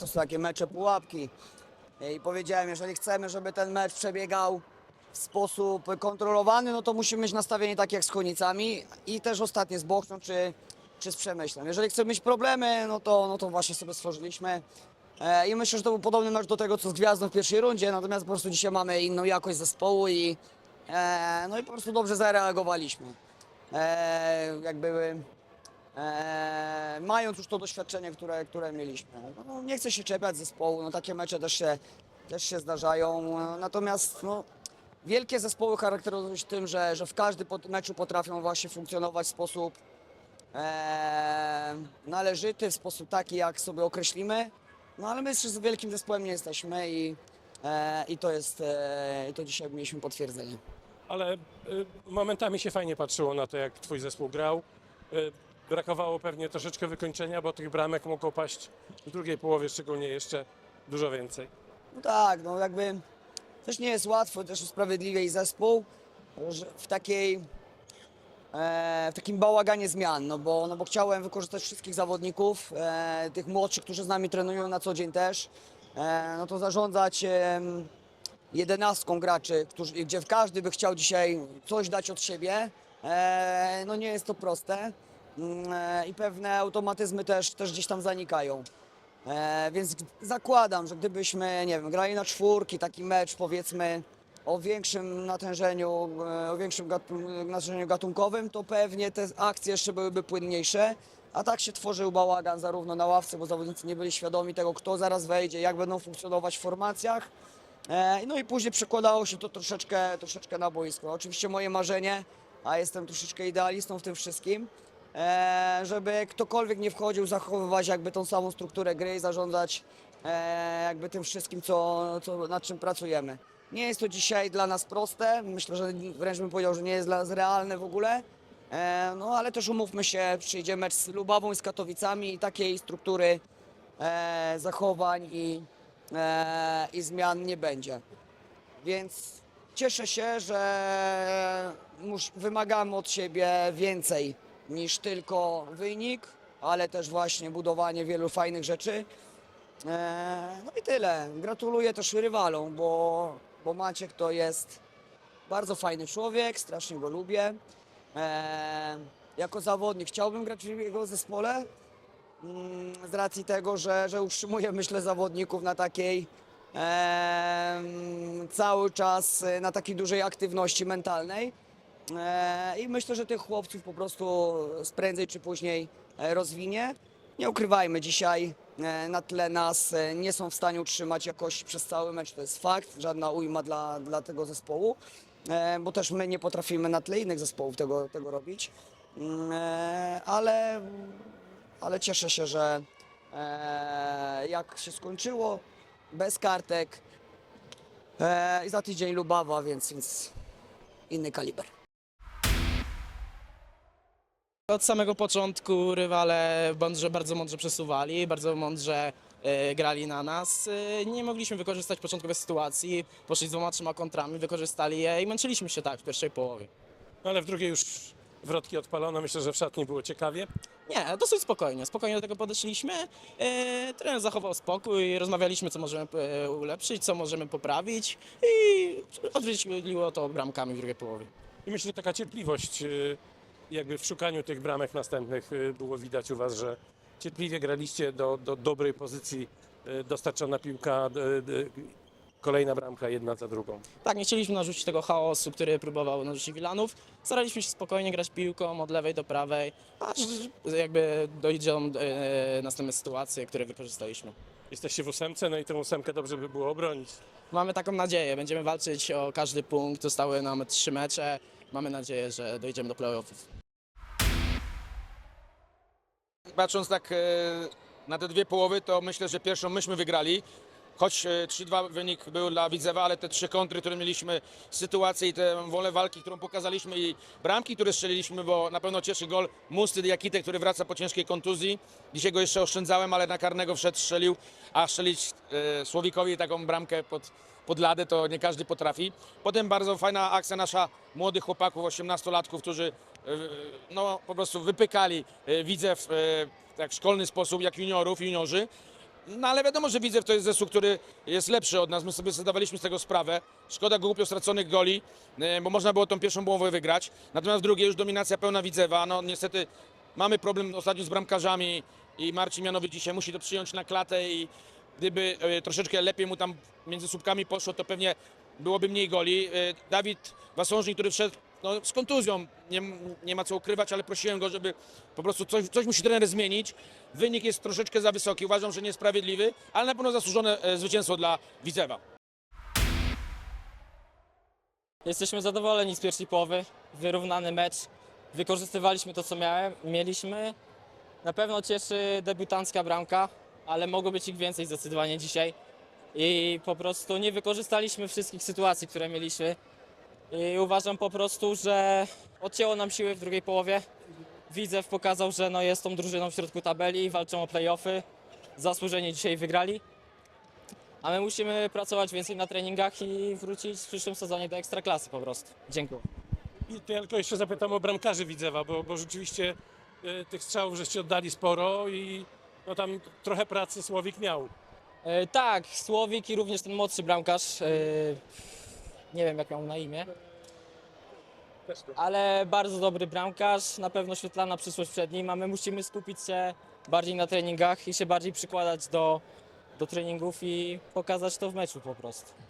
To są takie mecze pułapki. I powiedziałem, jeżeli chcemy, żeby ten mecz przebiegał w sposób kontrolowany, no to musimy mieć nastawienie takie jak z Konicami i też ostatnie z Bochnią czy, czy z Przemyślem. Jeżeli chcemy mieć problemy, no to, no to właśnie sobie stworzyliśmy. E, I myślę, że to był podobny mecz do tego, co z Gwiazdą w pierwszej rundzie, natomiast po prostu dzisiaj mamy inną jakość zespołu i, e, no i po prostu dobrze zareagowaliśmy. E, jakby e, mając już to doświadczenie, które, które mieliśmy. No, nie chcę się czepiać zespołu, no takie mecze też się, też się zdarzają, natomiast no, wielkie zespoły charakteryzują się tym, że, że w każdym meczu potrafią właśnie funkcjonować w sposób e, należyty, w sposób taki, jak sobie określimy. No ale my z wielkim zespołem nie jesteśmy i, e, i to jest, e, i to dzisiaj mieliśmy potwierdzenie. Ale y, momentami się fajnie patrzyło na to, jak twój zespół grał. Y, brakowało pewnie troszeczkę wykończenia, bo tych bramek mogło paść w drugiej połowie szczególnie jeszcze dużo więcej. No tak, no jakby też nie jest łatwo też usprawiedliwiać zespół że w takiej e, w takim bałaganie zmian, no bo, no bo chciałem wykorzystać wszystkich zawodników, e, tych młodszych, którzy z nami trenują na co dzień też, e, no to zarządzać em, jedenastką graczy, którzy, gdzie każdy by chciał dzisiaj coś dać od siebie, e, no nie jest to proste e, i pewne automatyzmy też, też gdzieś tam zanikają. E, więc zakładam, że gdybyśmy, nie wiem, grali na czwórki, taki mecz powiedzmy o większym natężeniu, e, o większym natężeniu gatunkowym, to pewnie te akcje jeszcze byłyby płynniejsze. A tak się tworzył bałagan zarówno na ławce, bo zawodnicy nie byli świadomi tego, kto zaraz wejdzie, jak będą funkcjonować w formacjach. E, No i później przekładało się to troszeczkę, troszeczkę na boisko. Oczywiście moje marzenie, a jestem troszeczkę idealistą w tym wszystkim, e, żeby ktokolwiek nie wchodził, zachowywać jakby tą samą strukturę gry i zarządzać e, jakby tym wszystkim, co, co, nad czym pracujemy. Nie jest to dzisiaj dla nas proste, myślę, że wręcz bym powiedział, że nie jest dla nas realne w ogóle, e, no ale też umówmy się, przyjdzie mecz z Lubawą i z Katowicami i takiej struktury e, zachowań i, e, i zmian nie będzie. Więc cieszę się, że wymagamy od siebie więcej niż tylko wynik, ale też właśnie budowanie wielu fajnych rzeczy. E, no i tyle. Gratuluję też rywalom, bo, bo Maciek to jest bardzo fajny człowiek, strasznie go lubię. E, jako zawodnik chciałbym grać w jego zespole, mm, z racji tego, że, że utrzymuje, myślę, zawodników na takiej em, cały czas e, na takiej dużej aktywności mentalnej. E, I myślę, że tych chłopców po prostu prędzej czy później e, rozwinie. Nie ukrywajmy, dzisiaj e, na tle nas nie są w stanie utrzymać jakości przez cały mecz, to jest fakt, żadna ujma dla, dla tego zespołu, bo też my nie potrafimy na tle innych zespołów tego, tego robić. Mm, Ale, ale cieszę się, że jak się skończyło, bez kartek i za tydzień Lubawa, więc, więc inny kaliber. Od samego początku rywale mądrze, bardzo mądrze przesuwali, bardzo mądrze e, grali na nas. E, nie mogliśmy wykorzystać początkowej sytuacji, poszli z dwoma, trzema kontrami, wykorzystali je i męczyliśmy się tak w pierwszej połowie. No ale w drugiej już wrotki odpalono. Myślę, że w szatni było ciekawie. Nie, dosyć spokojnie, spokojnie do tego podeszliśmy. E, trener zachował spokój, rozmawialiśmy co możemy ulepszyć, co możemy poprawić i odwróciło to bramkami w drugiej połowie. I myślę, że taka cierpliwość y, jakby w szukaniu tych bramek następnych y, było widać u Was, że cierpliwie graliście do, do dobrej pozycji, y, dostarczona piłka, y, kolejna bramka jedna za drugą. Tak, nie chcieliśmy narzucić tego chaosu, który próbował narzucić Wilanów. Staraliśmy się spokojnie grać piłką od lewej do prawej, aż jakby dojdą e, następne sytuacje, które wykorzystaliśmy. Jesteście w ósemce, no i tę ósemkę dobrze by było obronić. Mamy taką nadzieję, będziemy walczyć o każdy punkt, zostały nam trzy mecze. Mamy nadzieję, że dojdziemy do playoffów. Patrząc tak e, na te dwie połowy, to myślę, że pierwszą myśmy wygrali. Choć e, 3-2 wynik był dla Widzewa, ale te trzy kontry, które mieliśmy, sytuacje i tę wolę walki, którą pokazaliśmy i bramki, które strzeliliśmy, bo na pewno cieszy gol Musty Diakite, który wraca po ciężkiej kontuzji. Dzisiaj go jeszcze oszczędzałem, ale na karnego wszedł, strzelił, a strzelić e, Słowikowi taką bramkę pod, pod ladę to nie każdy potrafi. Potem bardzo fajna akcja nasza młodych chłopaków, 18-latków, którzy e, no, po prostu wypykali e, Widzew e, tak w szkolny sposób, jak juniorów, juniorzy. No ale wiadomo, że Widzew to jest zespół, który jest lepszy od nas. My sobie zdawaliśmy z tego sprawę. Szkoda głupio straconych goli, e, bo można było tą pierwszą połowę wygrać. Natomiast w drugiej już dominacja pełna Widzewa. No niestety mamy problem ostatnio z bramkarzami i Marcin Mianowicz dzisiaj musi to przyjąć na klatę i gdyby e, troszeczkę lepiej mu tam między słupkami poszło, to pewnie byłoby mniej goli. E, Dawid Wasążnik, który wszedł no, z kontuzją, nie, nie ma co ukrywać, ale prosiłem go, żeby po prostu coś, coś musi trener zmienić. Wynik jest troszeczkę za wysoki, uważam, że niesprawiedliwy, ale na pewno zasłużone e, zwycięstwo dla Widzewa. Jesteśmy zadowoleni z pierwszej połowy. Wyrównany mecz. Wykorzystywaliśmy to, co miałem, mieliśmy. Na pewno cieszy debiutancka bramka, ale mogło być ich więcej zdecydowanie dzisiaj. I po prostu nie wykorzystaliśmy wszystkich sytuacji, które mieliśmy. I uważam po prostu, że odcięło nam siły w drugiej połowie. Widzew pokazał, że no jest tą drużyną w środku tabeli, walczą o playoffy. Zasłużenie dzisiaj wygrali. A my musimy pracować więcej na treningach i wrócić w przyszłym sezonie do ekstraklasy po prostu. Dziękuję. I tylko jeszcze zapytam o bramkarzy Widzewa, bo, bo rzeczywiście e, tych strzałów żeście oddali sporo i no tam trochę pracy Słowik miał. E, tak, Słowik i również ten młodszy bramkarz. E, nie wiem jak miał na imię, ale bardzo dobry bramkarz. Na pewno świetlana przyszłość przed nim, a my musimy skupić się bardziej na treningach i się bardziej przykładać do, do treningów i pokazać to w meczu po prostu.